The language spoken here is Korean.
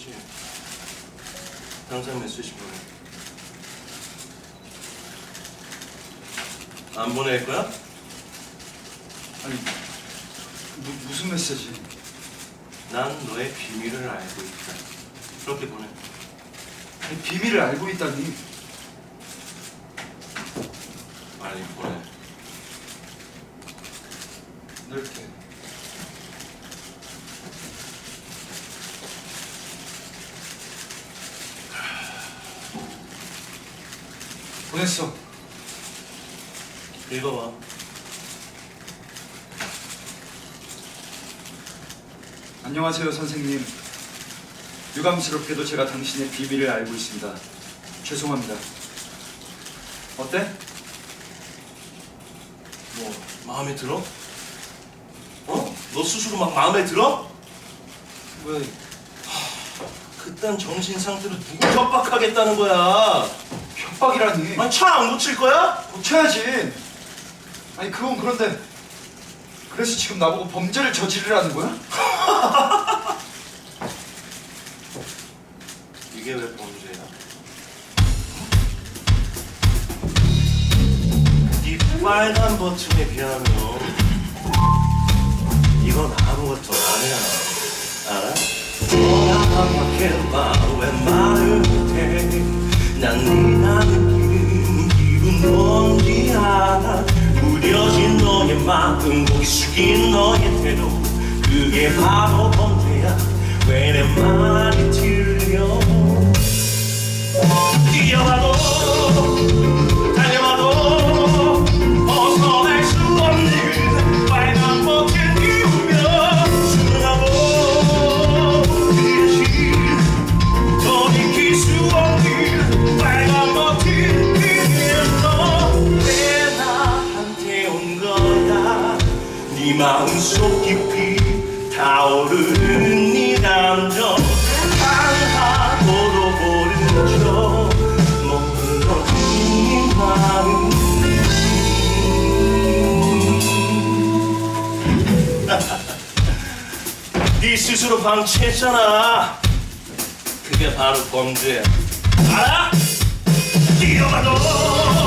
거지. 당장 메시지 보내. 안 보낼 거야? 아니 무, 무슨 메시지? 난 너의 비밀을 알고 있다. 그렇게 보내. 아니, 비밀을 알고 있다니 빨리 보내. 이렇게 보냈어 읽어봐. 안녕하세요 선생님 유감스럽게도 제가 당신의 비밀을 알고 있습니다 죄송합니다 어때? 뭐 마음에 들어? 어? 너 스스로 막 마음에 들어? 왜 그딴 정신 상태로 누구 협박하겠다는 거야? 협박이라니 아니 차 안 고칠 거야? 고쳐야지 아니 그건 그런데 그래서 지금 나보고 범죄를 저지르라는 거야? 이게 왜 범죄야? 이 빨간 버튼에 비하면 이건 아무것도 아니야 알아? 반박해봐 왜 말을 못해 난네 나는 기분 뭔지 알아 무뎌진 너의 마음 고개 숙인 너의 태도 그게 바로 범죄야 왜 내 말이 들려 마음속 깊이 타오르는 네 감정. 하나도도 모른 척 건네 마음 네 스스로 방치했잖아. 그게 바로 범죄야. 알아? 뛰어가도